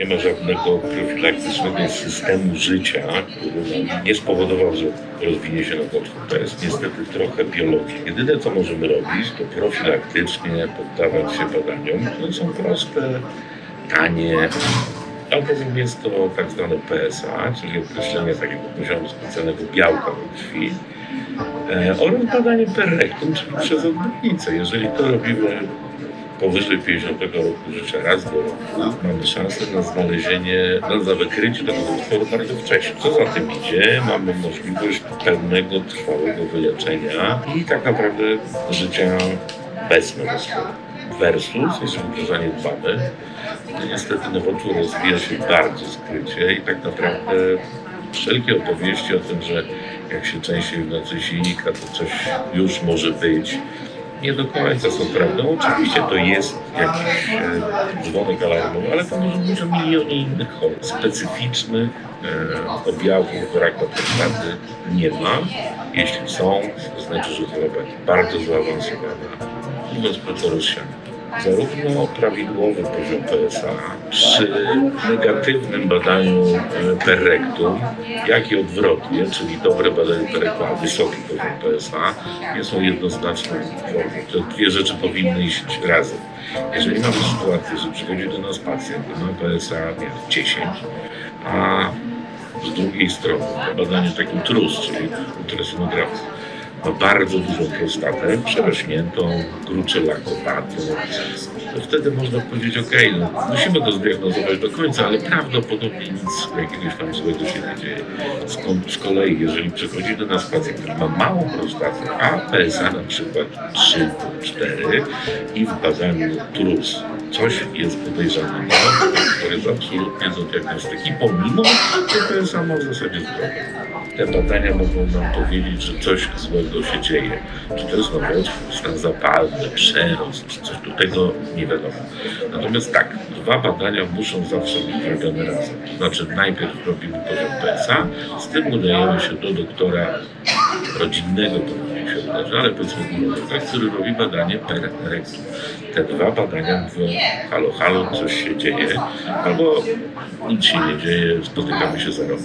Nie ma żadnego profilaktycznego systemu życia, który nie spowodował, że rozwinie się nowotwór. To jest niestety trochę biologii. Jedyne, co możemy robić, to profilaktycznie poddawać się badaniom, które są proste, tanie, Alkoholizm jest to tak zwane PSA, czyli określenie takiego poziomu specjalnego białka we krwi e, oraz badanie per rectum, czyli przez odbytnicę. Jeżeli to robimy powyżej 50 roku życia raz do roku, mamy szansę na znalezienie, na wykrycie tego nowotworu bardzo wcześnie. Co za tym idzie, mamy możliwość pełnego, trwałego wyleczenia i tak naprawdę życia bez nowotworu. Versus, jeżeli to zaniedbamy, to niestety nowotwór rozwija się bardzo skrycie i tak naprawdę wszelkie opowieści o tym, że jak się częściej w nocy silnika, to coś już może być, nie do końca są prawdą. Oczywiście to jest jakiś e, dzwonek alarmowy, ale to może być o milionie innych chorób. Specyficznych e, objawów raka prostaty nie ma. Jeśli są, to znaczy, że choroba jest bardzo zaawansowana. Krótko rozsiana. Zarówno prawidłowy poziom PSA przy negatywnym badaniu per jak i odwrotnie, czyli dobre badanie per a wysoki poziom PSA, nie są jednoznaczną formą. Te dwie rzeczy powinny iść razem. Jeżeli mamy sytuację, że przychodzi do nas pacjent, ma PSA nie wiem, 10, a z drugiej strony badanie takim TRUS, czyli ultrasonografii, ma bardzo dużą prostatę, przerośniętą, gruczelakowatą, to wtedy można powiedzieć, ok, no, musimy go zdiagnozować do końca, ale prawdopodobnie nic jakiegoś tam złego się nie dzieje. Skąd z kolei, jeżeli przychodzi do nas pacjent, który ma małą prostatę, a PSA na przykład 3, 4 i w badaniu TRUS coś jest podejrzane, no, to jest absolutnie do diagnostyki, pomimo, że PSA ma w zasadzie zdrowe te badania mogą nam powiedzieć, że coś złego się dzieje. Czy to jest nowotwór, stan zapalny, przerost, czy coś do tego nie wiadomo. Natomiast tak, dwa badania muszą zawsze być robione razem. To znaczy najpierw robimy poziom PSA, z tym udajemy się do doktora rodzinnego, mi się wydarzy, ale powiedzmy który robi badanie per rectum. Te dwa badania mówią, halo, halo, coś się dzieje, albo nic się nie dzieje, spotykamy się za rok.